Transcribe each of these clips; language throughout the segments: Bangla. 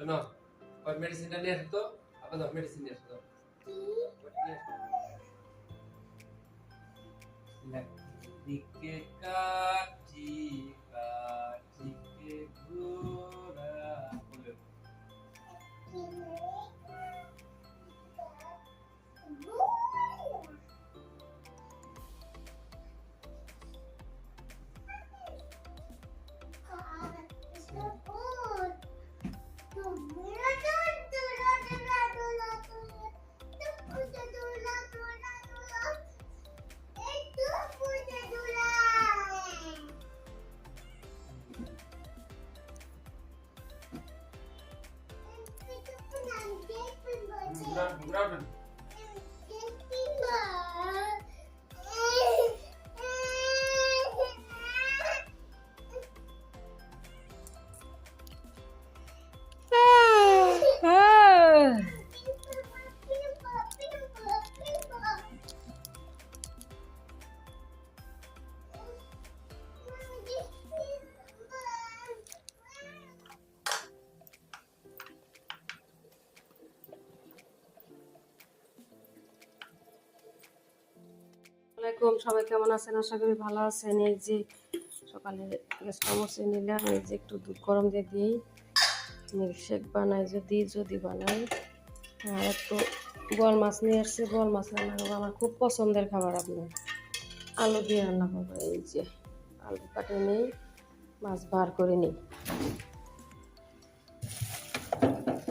শোনো ওই মেডিসিনটা নিয়ে আসো তো। দাও মেডিসিন নিয়ে আসো তো দিকে কাটি আসসালামাইকুম সবাই কেমন আছেন? আশা করি ভালো আছেন। এই যে সকালে গ্যাসটা মুছে নিলাম, এই যে একটু দুধ গরম দিয়ে দিই। মিল্কশেক বানাই, যদি যদি বানাই। আর একটু বল মাছ নিয়ে আসছে বল মাছ রান্না করব। আমার খুব পছন্দের খাবার আপনার। আলু দিয়ে রান্না করব, এই যে আলু কাটে নিই, মাছ বার করে নিই।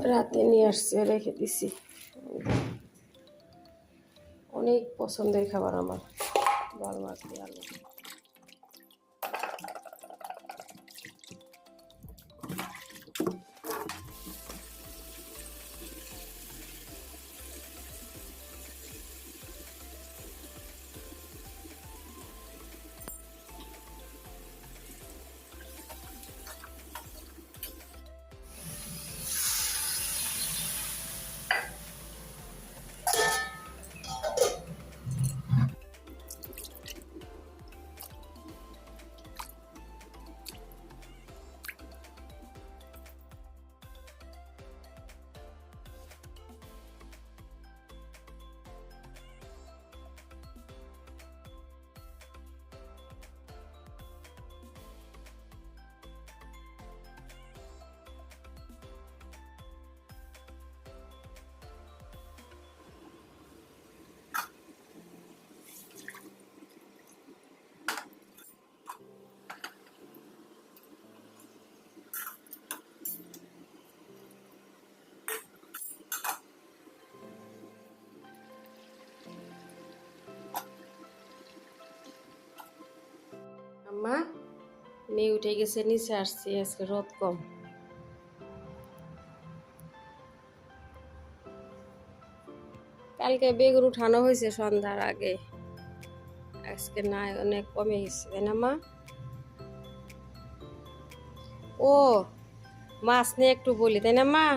রাতে নিয়ে আসছে, রেখে দিছি। অনেক পছন্দের খাবার আমার। বল মাছ দিয়ে আলু আম্মা মেয়ে উঠে গেছে, নিচে আসছি, আজকে রোদ কম। কালকে বেগুন উঠানো হয়েছে সন্ধ্যার আগে। আজকে নাই, অনেক কমে গেছে না মা? ও, মাছ নিয়ে একটু বলি, তাই না মা?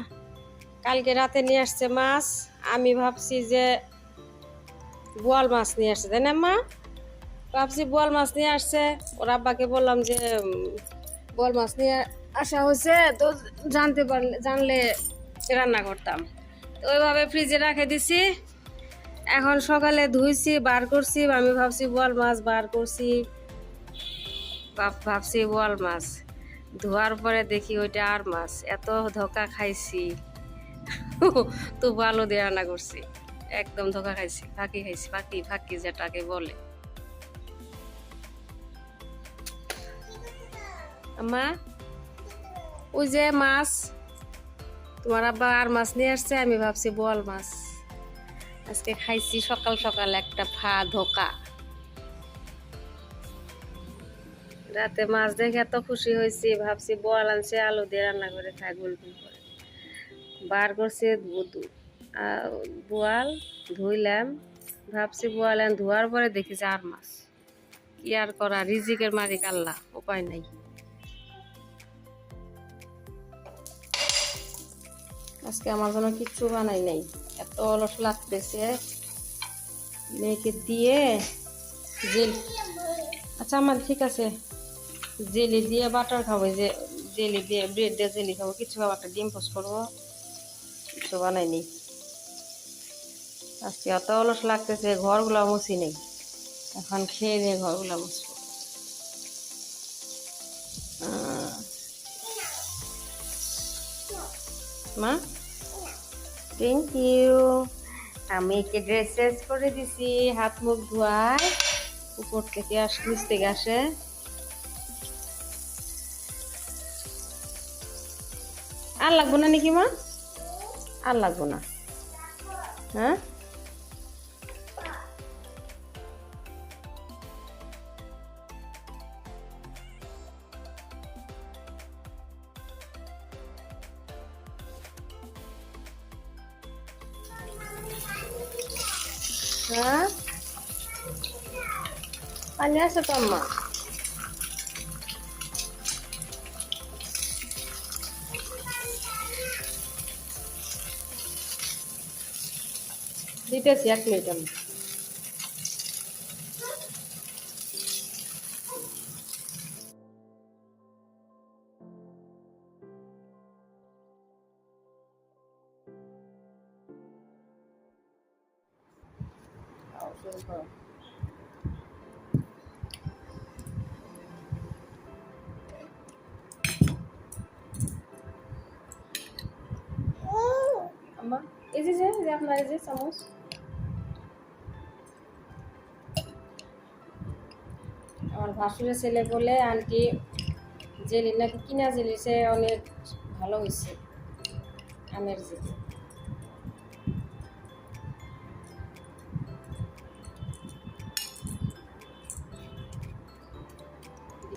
কালকে রাতে নিয়ে আসছে মাছ, আমি ভাবছি যে বোয়াল মাছ নিয়ে আসছে, তাই না মা? ভাবছি বোয়াল মাছ নিয়ে আসছে। ওর আব্বাকে বললাম যে বোয়াল মাছ নিয়ে আসা হয়েছে, তো জানতে পারলে জানলে রান্না করতাম। তো ওইভাবে ফ্রিজে রাখে দিছি। এখন সকালে ধুইছি, বার করছি, আমি ভাবছি বোয়াল মাছ বার করছি। ভাব- ভাবছি বোয়াল মাছ। ধোয়ার পরে দেখি ওইটা আর মাছ। এত ধোকা খাইছি। তো ভালো দিয়ে রান্না করছি। একদম ধোকা খাইছি, ফাঁকি খাইছি, ফাঁকি ফাঁকি যেটাকে বলে। আম্মা ওই যে মাছ, তোমার আব্বা আর মাছ নিয়ে আসছে, আমি ভাবছি বোয়াল মাছ। আজকে খাইছি সকাল সকাল একটা ফা ধোকা রাতে মাছ দেখে এত খুশি হয়েছি, ভাবছি বোয়াল আনছে, আলু দিয়ে রান্না করে খাই গোল গোল করে। বার করছে বোয়াল ধুইলাম, ভাবছি বোয়াল ধোয়ার পরে দেখি আর মাছ। কি আর করা রিজিকের মালিক আল্লাহ, উপায় নাই। আজকে আমার জন্য কিচ্ছু বানাই নাই। এত অলস লাগতেছে। মেয়েকে দিয়ে জেল আচ্ছা আমার ঠিক আছে। জেলি দিয়ে বাটার খাব, যে জেলি দিয়ে ব্রেড দিয়ে জেলি খাব, কিছু খাব, একটা ডিম পোস্ট করব। কিছু বানাইনি আজকে অত অলস লাগতেছে, ঘরগুলো মুছি নেই। এখন খেয়ে নিয়ে ঘরগুলো মুছবো। মা? থ্যাংক ইউ আমি একে ড্রেস চেঞ্জ করে দিছি। হাত, মুখ ধোয়ায় উপর থেকে আস, নিচ থেকে আসে। আর লাগবো না নাকি মা? আর লাগবো না। হ্যাঁ? হ্যাঁ পানি আছে তো আম্মা এই যে যে যে চামচ আমার ভাসুরের ছেলে বলে আন্টি জেলি নাকি কিনা জেলি সে অনেক ভালো হয়েছে আমের জেলি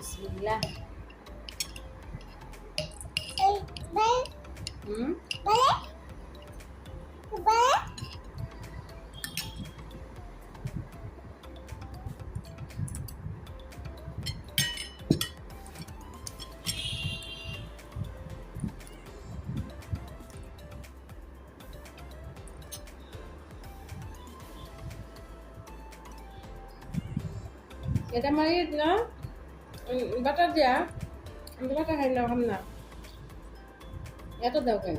বিসমিল্লাহ হুম এটা মারি না বাটার দিয়া বাটার খাই না খাম না। এত দাও কেন?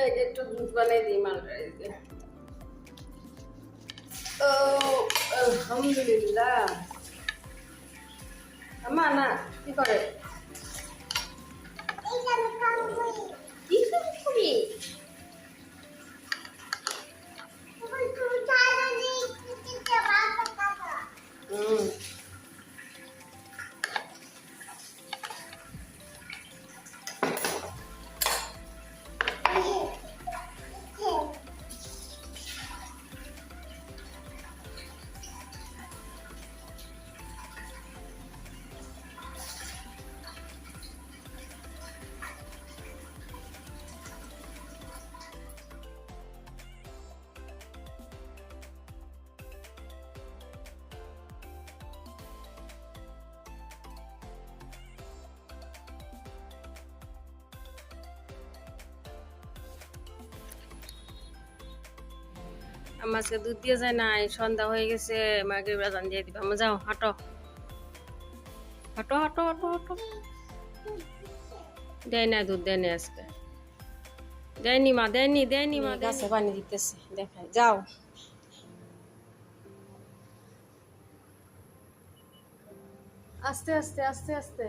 একটু দুধ বানিয়ে দিই মালটাকে ও আলহামদুলিল্লাহ। আমা না কি করে? কি হুম। আমার আজকে দুধ দিয়ে যায় নাই সন্ধ্যা হয়ে গেছে মাকে বাজান দিয়ে দিবা। আমার যাও হাঁটো। হাঁটো হাঁটো হাঁটো হাঁটো। দেয় না দুধ দেয় না আজকে। দেয়নি মা দেয়নি দেয়নি মা গাছে পানি দিতেছে দেখাই। যাও। আস্তে আস্তে আস্তে আস্তে।